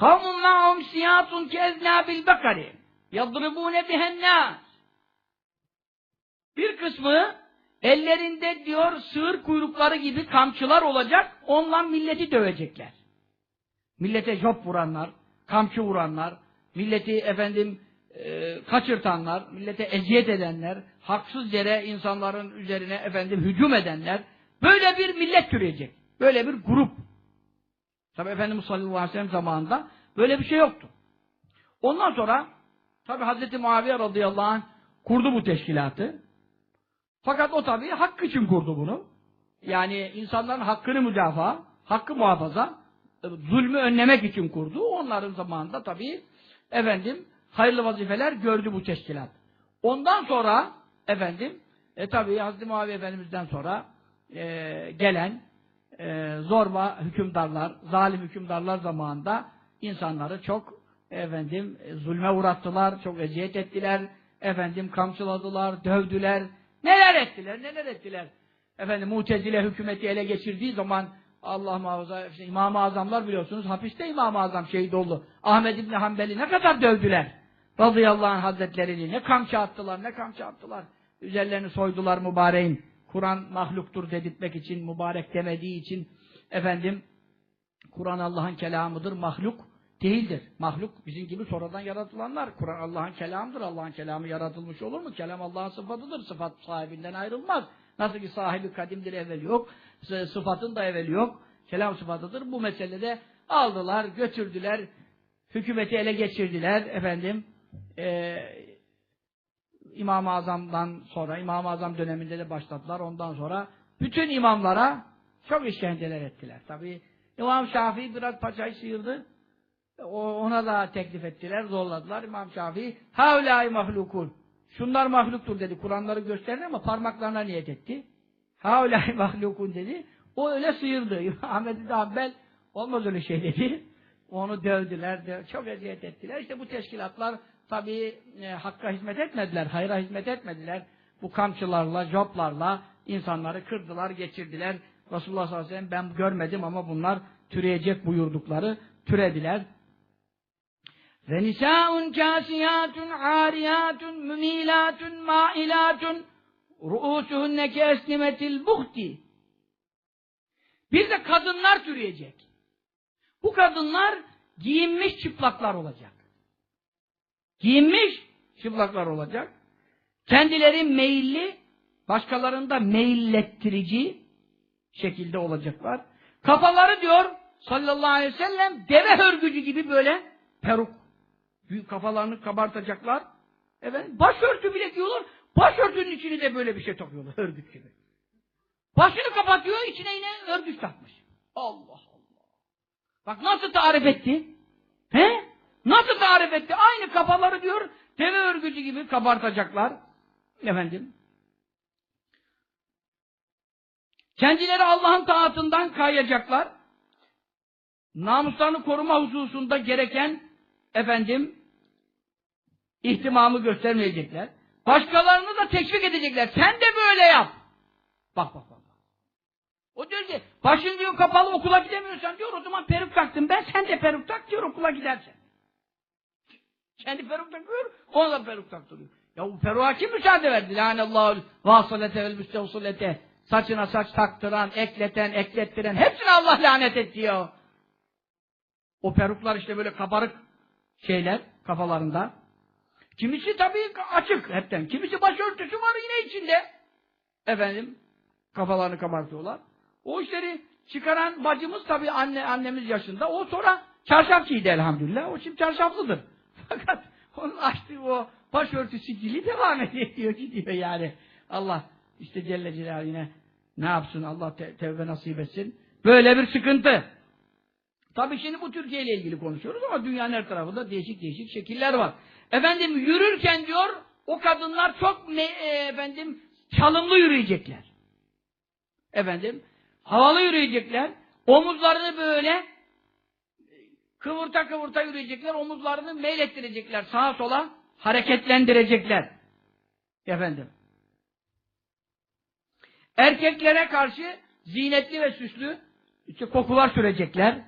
Kavmun ma'hum siyatun keznâbil bekari yadribûne bihennâs Bir kısmı ellerinde diyor sığır kuyrukları gibi kamçılar olacak, onunla milleti dövecekler. Millete job vuranlar, kamçı vuranlar, milleti efendim e, kaçırtanlar, millete eziyet edenler, haksız yere insanların üzerine efendim hücum edenler, böyle bir millet türeyecek. Böyle bir grup. Tabi Efendimiz sallallahu aleyhi ve sellem zamanında böyle bir şey yoktu. Ondan sonra tabi Hazreti Muaviye radıyallahu anh kurdu bu teşkilatı. Fakat o tabi hak için kurdu bunu. Yani insanların hakkını müdafaa, hakkı muhafaza, zulmü önlemek için kurdu. Onların zamanında tabi efendim hayırlı vazifeler gördü bu teşkilat. Ondan sonra efendim e tabi Hazreti Muaviye Efendimiz'den sonra e, gelen e, zorba hükümdarlar, zalim hükümdarlar zamanında insanları çok efendim e, zulme uğrattılar, çok eziyet ettiler, efendim kamçıladılar, dövdüler, neler ettiler, neler ettiler. Efendim Mutezile hükümeti ele geçirdiği zaman Allah muhafaza işte, İmam-ı Azamlar biliyorsunuz hapiste İmam-ı Azam şehit oldu. Ahmed İbni Hanbel'i ne kadar dövdüler. Radıyallahu anh hazretlerini ne kamçı attılar, ne kamçı attılar. Üzerlerini soydular mübareğin. Kur'an mahluktur dedirtmek için, mübarek demediği için efendim Kur'an Allah'ın kelamıdır, mahluk değildir. Mahluk bizim gibi sonradan yaratılanlar. Kur'an Allah'ın kelamıdır. Allah'ın kelamı yaratılmış olur mu? Kelam Allah'ın sıfatıdır. Sıfat sahibinden ayrılmaz. Nasıl ki sahibi kadimdir evveli yok. Sıfatın da evveli yok. Kelam sıfatıdır. Bu meselede aldılar, götürdüler. Hükümeti ele geçirdiler. Efendim eee İmam-ı Azam'dan sonra, İmam-ı Azam döneminde de başladılar. Ondan sonra bütün imamlara çok işkenceler ettiler. Tabi İmam Şafii biraz paçayı sıyırdı. O, ona da teklif ettiler, zorladılar. İmam Şafii, Havlâi mahlukun. Şunlar mahluktur dedi. Kur'anları gösterdi ama parmaklarına niyet etti. Havlâi mahlukun dedi. O öyle sıyırdı. Ahmet İbni Hanbel olmaz öyle şey dedi. Onu dövdüler, döv çok eziyet ettiler. İşte bu teşkilatlar tabii e, hakka hizmet etmediler, hayra hizmet etmediler. Bu kamçılarla, joplarla insanları kırdılar, geçirdiler. Resulullah sallallahu aleyhi ve sellem ben görmedim ama bunlar türeyecek buyurdukları türediler. Ve nisâun kâsiyâtun âriyâtun mümîlâtun mâilâtun ru'ûsuhunne keesnimetil buhti. Bir de kadınlar türeyecek. Bu kadınlar giyinmiş çıplaklar olacak. Giyinmiş çıplaklar olacak. Kendileri meyilli, başkalarında meyillettirici şekilde olacaklar. Kafaları diyor sallallahu aleyhi ve sellem deve hörgücü gibi böyle peruk. Büyük kafalarını kabartacaklar. Evet, başörtü bile diyorlar. Başörtünün içini de böyle bir şey takıyorlar örgüt gibi. Başını kapatıyor, içine yine örgüç takmış. Allah Allah. Bak nasıl tarif etti? He? Nasıl tarif etti? Aynı kafaları diyor, deve örgücü gibi kabartacaklar. Efendim. Kendileri Allah'ın taatından kayacaklar. Namuslarını koruma hususunda gereken efendim ihtimamı göstermeyecekler. Başkalarını da teşvik edecekler. Sen de böyle yap. Bak bak bak. O diyor ki başın diyor kapalı okula gidemiyorsan diyor o zaman peruk taktım ben sen de peruk tak diyor okula gidersen. Kendi peruk takıyor ona da peruk taktırıyor. Ya bu peruğa kim müsaade verdi? Lanallahu vasalete vel müstevsulete saçına saç taktıran, ekleten, eklettiren hepsini Allah lanet etti ya. O peruklar işte böyle kabarık şeyler kafalarında. Kimisi tabii açık hepten. Kimisi başörtüsü var yine içinde. Efendim kafalarını kabartıyorlar. O işleri çıkaran bacımız tabii anne annemiz yaşında. O sonra çarşafçıydı elhamdülillah. O şimdi çarşaflıdır. Fakat onun açtığı o başörtüsü dili devam ediyor gidiyor yani. Allah işte Celle Celaluhu yine ne yapsın Allah te tevbe nasip etsin. Böyle bir sıkıntı. Tabii şimdi bu Türkiye ile ilgili konuşuyoruz ama dünyanın her tarafında değişik değişik şekiller var. Efendim yürürken diyor o kadınlar çok ne, e, efendim çalımlı yürüyecekler. Efendim havalı yürüyecekler. Omuzlarını böyle kıvırta kıvırta yürüyecekler. Omuzlarını meylettirecekler. Sağa sola hareketlendirecekler. Efendim. Erkeklere karşı zinetli ve süslü işte kokular sürecekler.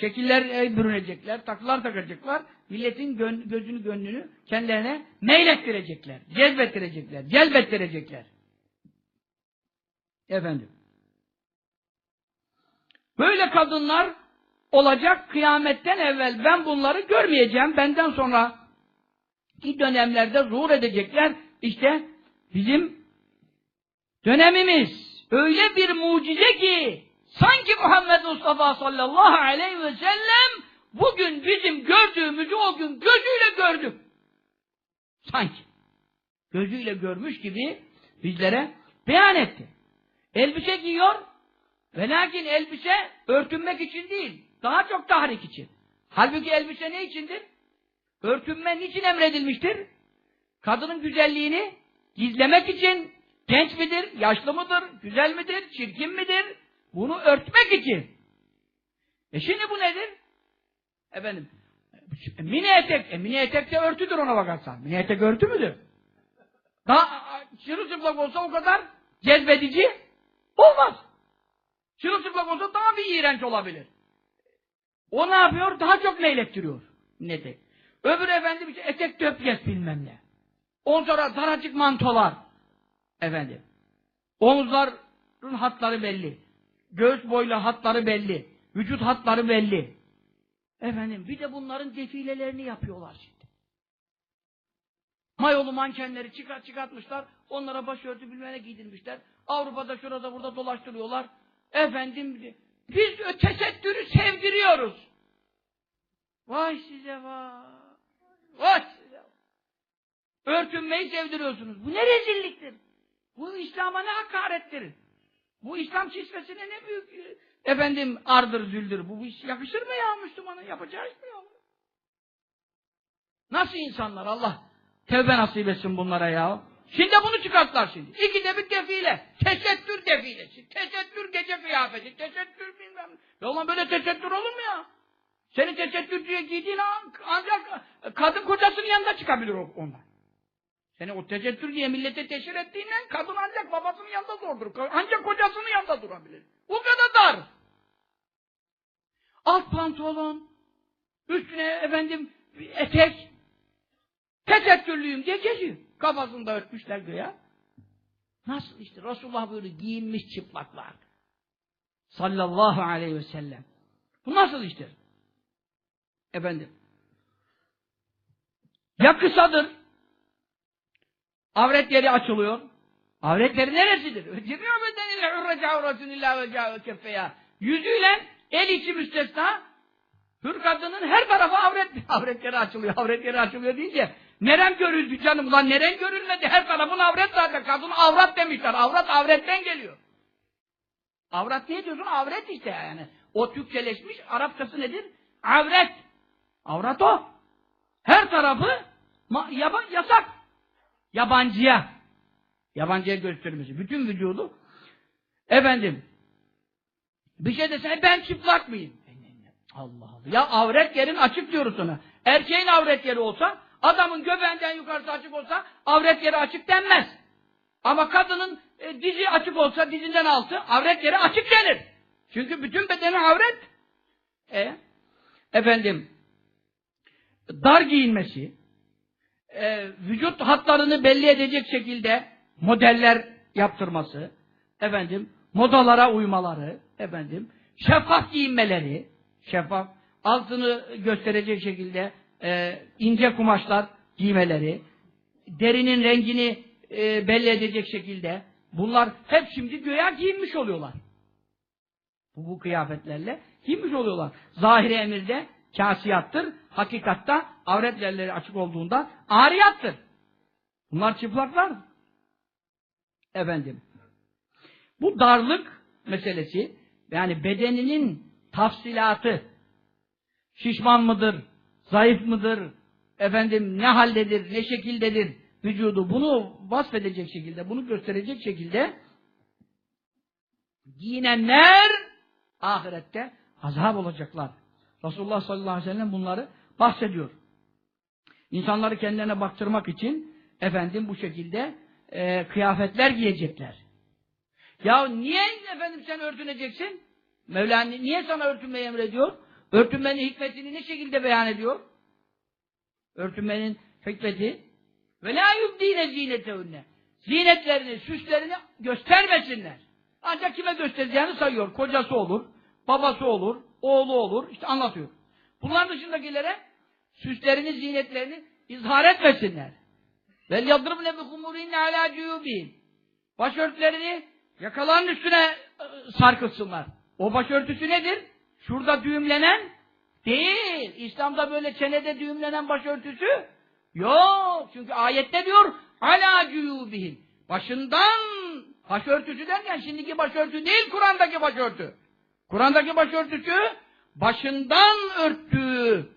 şekiller e, bürünecekler, takılar takacaklar. Milletin gön- gözünü gönlünü kendilerine meylettirecekler, cezbettirecekler, celbettirecekler. Efendim. Böyle kadınlar olacak kıyametten evvel ben bunları görmeyeceğim. Benden sonra ki dönemlerde zuhur edecekler. İşte bizim dönemimiz öyle bir mucize ki sanki Muhammed Mustafa sallallahu aleyhi ve sellem bugün bizim gördüğümüzü o gün gözüyle gördü. Sanki. Gözüyle görmüş gibi bizlere beyan etti. Elbise giyiyor ve lakin elbise örtünmek için değil. Daha çok tahrik için. Halbuki elbise ne içindir? Örtünme niçin emredilmiştir? Kadının güzelliğini gizlemek için genç midir, yaşlı mıdır, güzel midir, çirkin midir? Bunu örtmek için. E şimdi bu nedir? Efendim, mini etek, e mini etek de örtüdür ona bakarsan. Mini etek örtü müdür? Daha çırılçıplak olsa o kadar cezbedici olmaz. Çırılçıplak olsa daha bir iğrenç olabilir. O ne yapıyor? Daha çok meylettiriyor. Ne tek. Öbür efendim işte etek döpyes bilmem ne. On sonra daracık mantolar. Efendim. Omuzların hatları belli. Göğüs boylu hatları belli. Vücut hatları belli. Efendim bir de bunların defilelerini yapıyorlar şimdi. Mayolu mankenleri çıkart çıkartmışlar. Onlara başörtü bilmene giydirmişler. Avrupa'da şurada burada dolaştırıyorlar. Efendim biz tesettürü sevdiriyoruz. Vay size vay. Vay size. Örtünmeyi sevdiriyorsunuz. Bu ne rezilliktir. Bu İslam'a ne hakarettir. Bu İslam çizmesine ne büyük e, efendim ardır züldür. Bu iş yakışır mı ya Müslümanın yapacağı iş mi ya? Nasıl insanlar Allah tevbe nasip etsin bunlara ya. Şimdi bunu çıkarttılar şimdi. İkide bir defile. Tesettür defilesi. Tesettür gece kıyafeti. Tesettür bilmem. Ya ulan böyle tesettür olur mu ya? Senin tesettürcüye giydiğin an ancak kadın kocasının yanında çıkabilir o- onlar. Seni o tesettür diye millete teşhir ettiğinden kadın ancak babasının yanında zordur. Ancak kocasının yanında durabilir. Bu kadar dar. Alt pantolon, üstüne efendim etek, tesettürlüyüm diye geziyor. Kafasında örtmüşler göğe. Nasıl işte Resulullah böyle giyinmiş çıplaklar. Sallallahu aleyhi ve sellem. Bu nasıl iştir? Efendim. Ya kısadır. Avret yeri açılıyor. Avret neresidir? Öcemiyor bedenine hürrece avratun illa ve câve keffeya. Yüzüyle el içi müstesna hür kadının her tarafı avret, avret yeri açılıyor, avret yeri açılıyor deyince nerem görüldü canım ulan nerem görülmedi her tarafın avret zaten kadın avrat demişler avrat avretten geliyor. Avrat niye diyorsun? Avret işte yani. O Türkçeleşmiş. Arapçası nedir? Avret. Avrat o. Her tarafı yaba- yasak. Yabancıya. Yabancıya göstermesi. Bütün vücudu. Efendim. Bir şey desen ben çıplak mıyım? E, Allah Allah. Ya avret yerin açık diyoruz sana. Erkeğin avret yeri olsa, adamın göbeğinden yukarısı açık olsa, avret yeri açık denmez. Ama kadının e, dizi açık olsa, dizinden altı, avret yeri açık denir. Çünkü bütün bedeni avret. E, efendim, dar giyinmesi, e, vücut hatlarını belli edecek şekilde modeller yaptırması, efendim, modalara uymaları, efendim, şeffaf giyinmeleri, şeffaf, altını gösterecek şekilde e, ince kumaşlar giymeleri, derinin rengini e, belli edecek şekilde, bunlar hep şimdi göğe giyinmiş oluyorlar. Bu, bu kıyafetlerle giyinmiş oluyorlar. Zahiri emirde kasiyattır, hakikatta avret yerleri açık olduğunda ariyattır. Bunlar çıplaklar. Efendim. Bu darlık meselesi, yani bedeninin tafsilatı, şişman mıdır, zayıf mıdır, efendim ne haldedir, ne şekildedir vücudu, bunu vasfedecek şekilde, bunu gösterecek şekilde giyinenler ahirette azap olacaklar. Resulullah sallallahu aleyhi ve sellem bunları bahsediyor. İnsanları kendilerine baktırmak için efendim bu şekilde e, kıyafetler giyecekler. Ya niye efendim sen örtüneceksin? Mevla niye sana örtünmeyi emrediyor? Örtünmenin hikmetini ne şekilde beyan ediyor? Örtünmenin hikmeti ve la yubdine zinetehunne. Zinetlerini, süslerini göstermesinler. Ancak kime göstereceğini sayıyor. Kocası olur, babası olur, oğlu olur. İşte anlatıyor. Bunların dışındakilere süslerini, zinetlerini izhar etmesinler. Vel yadribne bi humurinne ala cuyubihim. Başörtülerini yakaların üstüne e, sarkıtsınlar. O başörtüsü nedir? Şurada düğümlenen değil. İslam'da böyle çenede düğümlenen başörtüsü yok. Çünkü ayette diyor ala cuyubihim. Başından başörtüsü derken şimdiki başörtü değil Kur'an'daki başörtü. Kur'an'daki başörtüsü başından örttüğü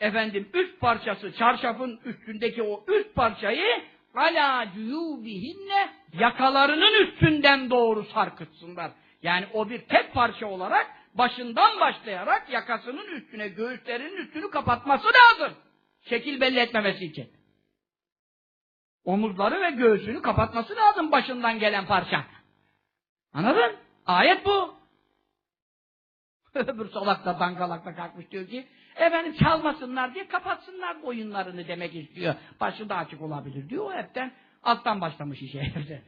efendim üst parçası çarşafın üstündeki o üst parçayı ala cuyubihinne yakalarının üstünden doğru sarkıtsınlar. Yani o bir tek parça olarak başından başlayarak yakasının üstüne göğüslerinin üstünü kapatması lazım. Şekil belli etmemesi için. Omuzları ve göğsünü kapatması lazım başından gelen parça. Anladın? Ayet bu. Öbür salak da kalkmış diyor ki efendim çalmasınlar diye kapatsınlar oyunlarını demek istiyor. Başı da açık olabilir diyor. O hepten alttan başlamış işe.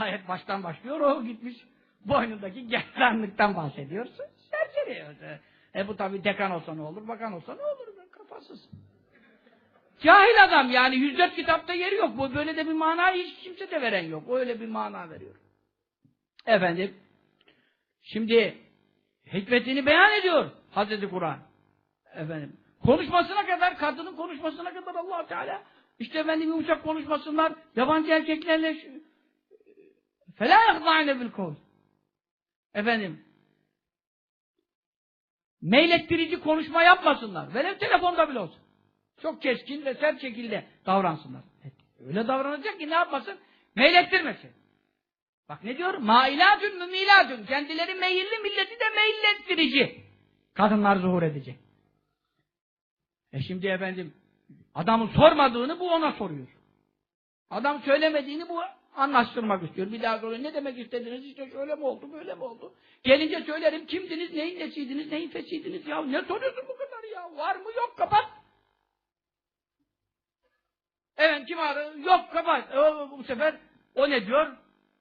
Ayet baştan başlıyor o gitmiş boynundaki gerdanlıktan bahsediyorsun. Serseri. E bu tabi dekan olsa ne olur, bakan olsa ne olur? Kafasız. Cahil adam yani 104 kitapta yeri yok. Bu böyle de bir mana hiç kimse de veren yok. O öyle bir mana veriyor. Efendim şimdi hikmetini beyan ediyor Hazreti Kur'an. Efendim konuşmasına kadar kadının konuşmasına kadar Allah Teala işte efendim yumuşak konuşmasınlar yabancı erkeklerle فَلَا يَخْضَعْنَ بِالْكَوْلِ Efendim meylettirici konuşma yapmasınlar. Velev telefonda bile olsun. Çok keskin ve sert şekilde davransınlar. Öyle davranacak ki ne yapmasın? Meylettirmesin. Bak ne diyor? Mailatün mümilatün. Kendileri meyilli, milleti de meyillettirici. Kadınlar zuhur edecek. E şimdi efendim adamın sormadığını bu ona soruyor. Adam söylemediğini bu anlaştırmak istiyor. Bir daha soruyor. Ne demek istediniz? İşte şöyle mi oldu, böyle mi oldu? Gelince söylerim. Kimdiniz, neyin nesiydiniz, neyin fesiydiniz? Ya ne soruyorsun bu kadar ya? Var mı? Yok kapat. Evet kim arıyor? Yok kapat. E, bu sefer o ne diyor?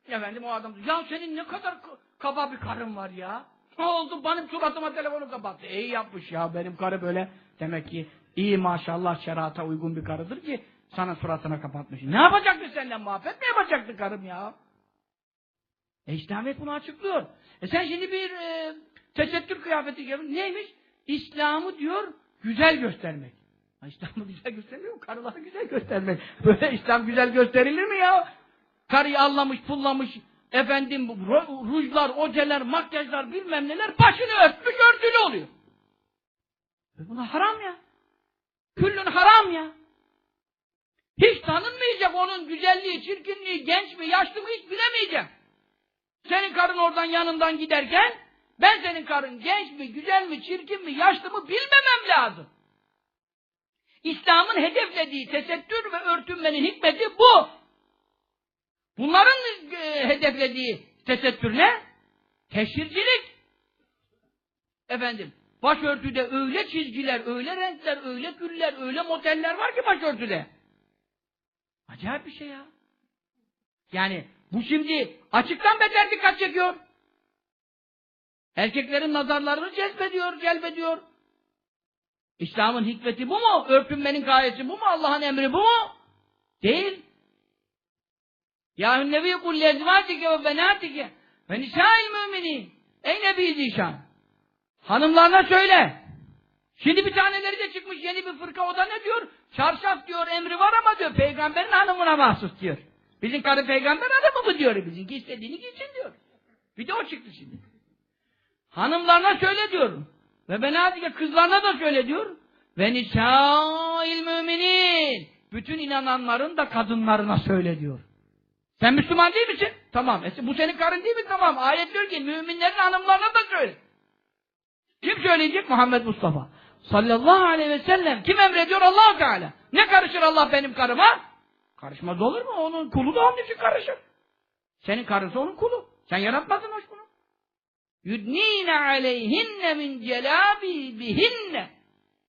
Efendim o adam diyor. Ya senin ne kadar kaba bir karın var ya. Ne oldu? Benim suratıma telefonu kapattı. İyi yapmış ya. Benim karı böyle demek ki iyi maşallah şerata uygun bir karıdır ki sana suratına kapatmış. Ne yapacaktı senden muhabbet mi yapacaktı karım ya? E İslamiyet bunu açıklıyor. E sen şimdi bir e, tesettür kıyafeti gibi neymiş? İslam'ı diyor güzel göstermek. İslam'ı güzel göstermiyor? Karıları güzel göstermek. Böyle İslam güzel gösterilir mi ya? Karıyı allamış, pullamış, efendim rujlar, oceler, makyajlar bilmem neler başını örtmüş örtülü oluyor. E buna haram ya. Küllün haram ya. Hiç tanınmayacak onun güzelliği, çirkinliği, genç mi, yaşlı mı hiç bilemeyeceğim. Senin karın oradan yanından giderken ben senin karın genç mi, güzel mi, çirkin mi, yaşlı mı bilmemem lazım. İslam'ın hedeflediği tesettür ve örtünmenin hikmeti bu. Bunların e, hedeflediği tesettür ne? Teşhircilik. Efendim, başörtüde öyle çizgiler, öyle renkler, öyle güller, öyle moteller var ki başörtüde. Acayip bir şey ya. Yani bu şimdi açıktan beter dikkat çekiyor. Erkeklerin nazarlarını cezbediyor, celbediyor. İslam'ın hikmeti bu mu? Örtünmenin gayesi bu mu? Allah'ın emri bu mu? Değil. Ya nebi kul lezvatike ve benatike ve nisa'il müminin. Ey nebi zişan. Hanımlarına söyle. Şimdi bir taneleri de çıkmış yeni bir fırka o da ne diyor? Çarşaf diyor emri var ama diyor peygamberin hanımına mahsus diyor. Bizim karı peygamber hanımı mı diyor bizimki istediğini giysin diyor. Bir de o çıktı şimdi. Hanımlarına söyle diyor. Ve benatike kızlarına da söyle diyor. Ve nisa'il müminin. Bütün inananların da kadınlarına söyle diyor. Sen Müslüman değil misin? Tamam. E, bu senin karın değil mi? Tamam. Ayet diyor ki müminlerin hanımlarına da söyle. Kim söyleyecek? Muhammed Mustafa. Sallallahu aleyhi ve sellem. Kim emrediyor? allah Teala. Ne karışır Allah benim karıma? Karışmaz olur mu? Onun kulu da onun için karışır. Senin karısı onun kulu. Sen yaratmadın hoş bunu. yudnine aleyhinne min celabibihinne